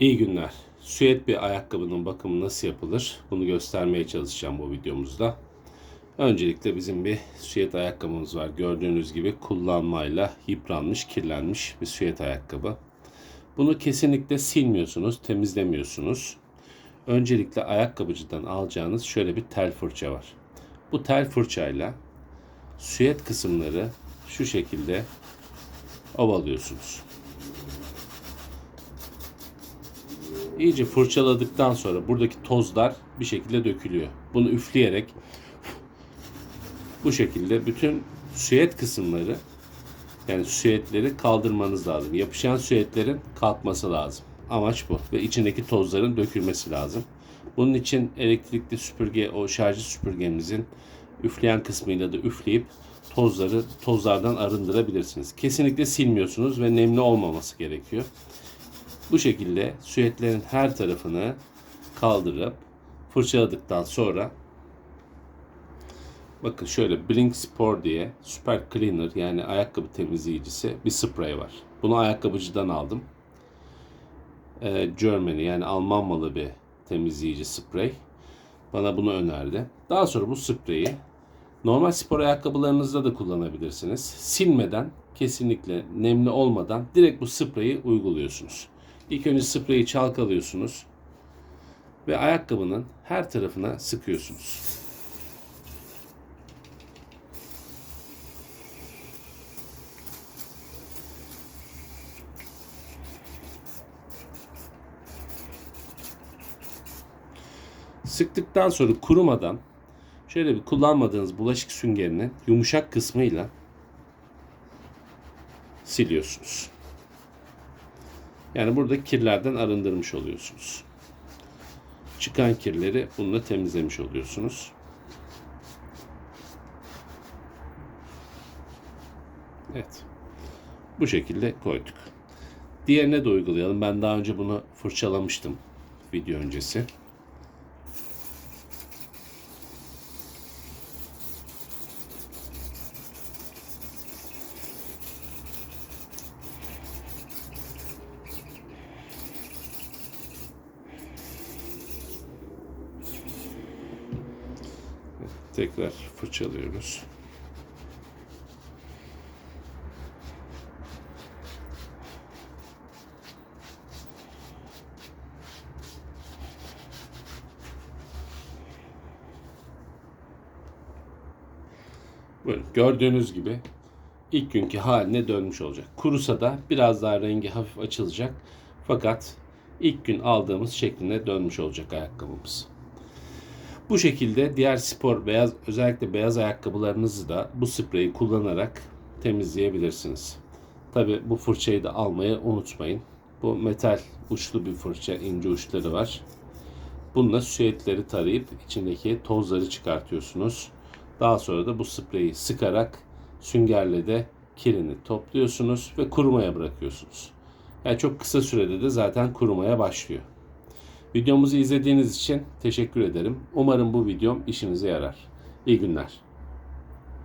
İyi günler. Süet bir ayakkabının bakımı nasıl yapılır? Bunu göstermeye çalışacağım bu videomuzda. Öncelikle bizim bir süet ayakkabımız var. Gördüğünüz gibi kullanmayla yıpranmış, kirlenmiş bir süet ayakkabı. Bunu kesinlikle silmiyorsunuz, temizlemiyorsunuz. Öncelikle ayakkabıcıdan alacağınız şöyle bir tel fırça var. Bu tel fırçayla süet kısımları şu şekilde ovalıyorsunuz. İyice fırçaladıktan sonra buradaki tozlar bir şekilde dökülüyor. Bunu üfleyerek bu şekilde bütün süet kısımları yani süetleri kaldırmanız lazım. Yapışan süetlerin kalkması lazım. Amaç bu ve içindeki tozların dökülmesi lazım. Bunun için elektrikli süpürge, o şarjı süpürgemizin üfleyen kısmıyla da üfleyip tozları tozlardan arındırabilirsiniz. Kesinlikle silmiyorsunuz ve nemli olmaması gerekiyor. Bu şekilde süetlerin her tarafını kaldırıp fırçaladıktan sonra bakın şöyle Blink Sport diye Super Cleaner yani ayakkabı temizleyicisi bir sprey var. Bunu ayakkabıcıdan aldım. Ee, Germany yani Alman malı bir temizleyici sprey. Bana bunu önerdi. Daha sonra bu spreyi normal spor ayakkabılarınızda da kullanabilirsiniz. Silmeden kesinlikle nemli olmadan direkt bu spreyi uyguluyorsunuz. İlk önce spreyi çalkalıyorsunuz ve ayakkabının her tarafına sıkıyorsunuz. Sıktıktan sonra kurumadan şöyle bir kullanmadığınız bulaşık süngerinin yumuşak kısmıyla siliyorsunuz. Yani burada kirlerden arındırmış oluyorsunuz. Çıkan kirleri bununla temizlemiş oluyorsunuz. Evet. Bu şekilde koyduk. Diğerine de uygulayalım. Ben daha önce bunu fırçalamıştım video öncesi. Tekrar fırçalıyoruz. Böyle gördüğünüz gibi ilk günkü haline dönmüş olacak. Kurusa da biraz daha rengi hafif açılacak. Fakat ilk gün aldığımız şekline dönmüş olacak ayakkabımız. Bu şekilde diğer spor beyaz özellikle beyaz ayakkabılarınızı da bu spreyi kullanarak temizleyebilirsiniz. Tabi bu fırçayı da almayı unutmayın. Bu metal uçlu bir fırça, ince uçları var. Bununla süetleri tarayıp içindeki tozları çıkartıyorsunuz. Daha sonra da bu spreyi sıkarak süngerle de kirini topluyorsunuz ve kurumaya bırakıyorsunuz. Yani çok kısa sürede de zaten kurumaya başlıyor. Videomuzu izlediğiniz için teşekkür ederim. Umarım bu videom işinize yarar. İyi günler.